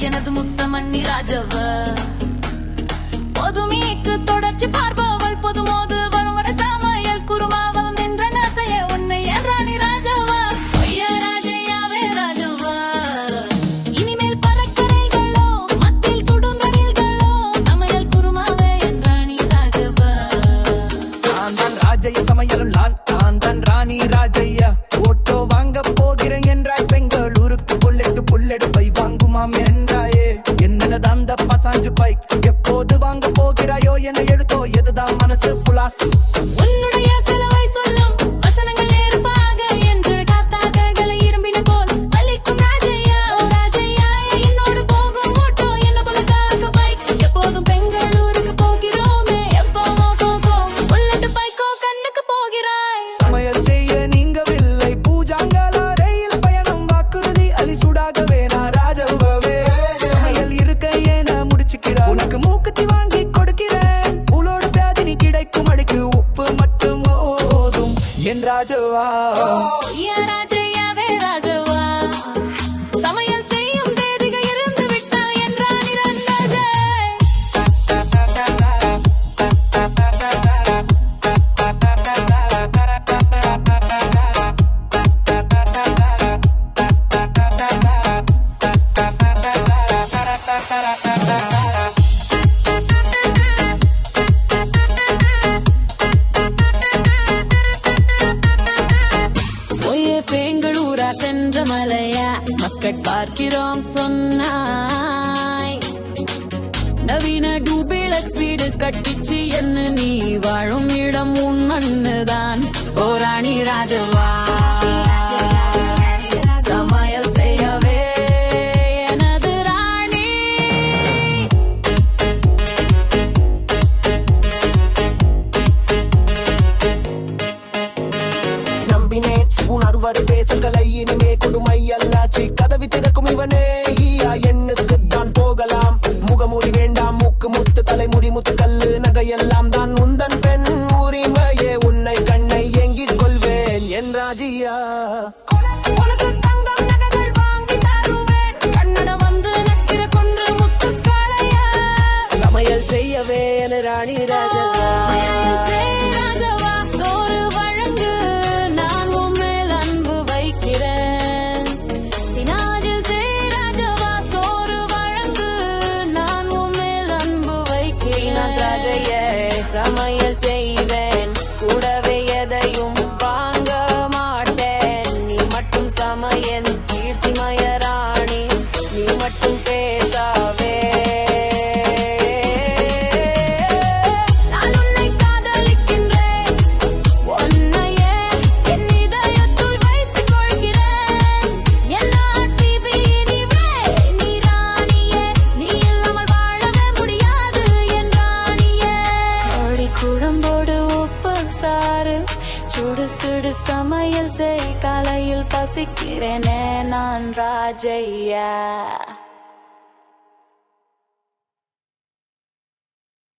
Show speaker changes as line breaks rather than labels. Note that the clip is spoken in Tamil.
எனது முத்தமண்ணி ராஜவ பொதுமைக்கு தொடர்ச்சி
பார்ப்ப புது பைக் எப்போது வாங்க போகிறாயோ என எழுத்தோ எதுதான் மனசு புலாஸ் வச்சுக்கிறார் உனக்கு மூக்கத்தி வாங்கி கொடுக்கிறேன். உளோட வியாதி நீ கிடைக்கும். அடிக்கு உப்பு மட்டும் போதும். என் ராஜவா.
ராஜையாவே ராஜவா. மலையா? மஸ்கட் பார்க்கிறோம் சொன்னாய். நவீன டூபிலக்ஸ் வீடு கட்டிச்சு என்ன நீ வாழும் இடம் உன் மண்ணுதான். ஓராணி ராஜவா. be my சுடு சுடு சமையல் செய் கலையில் பசிக்கிறேனே நான் ராஜையா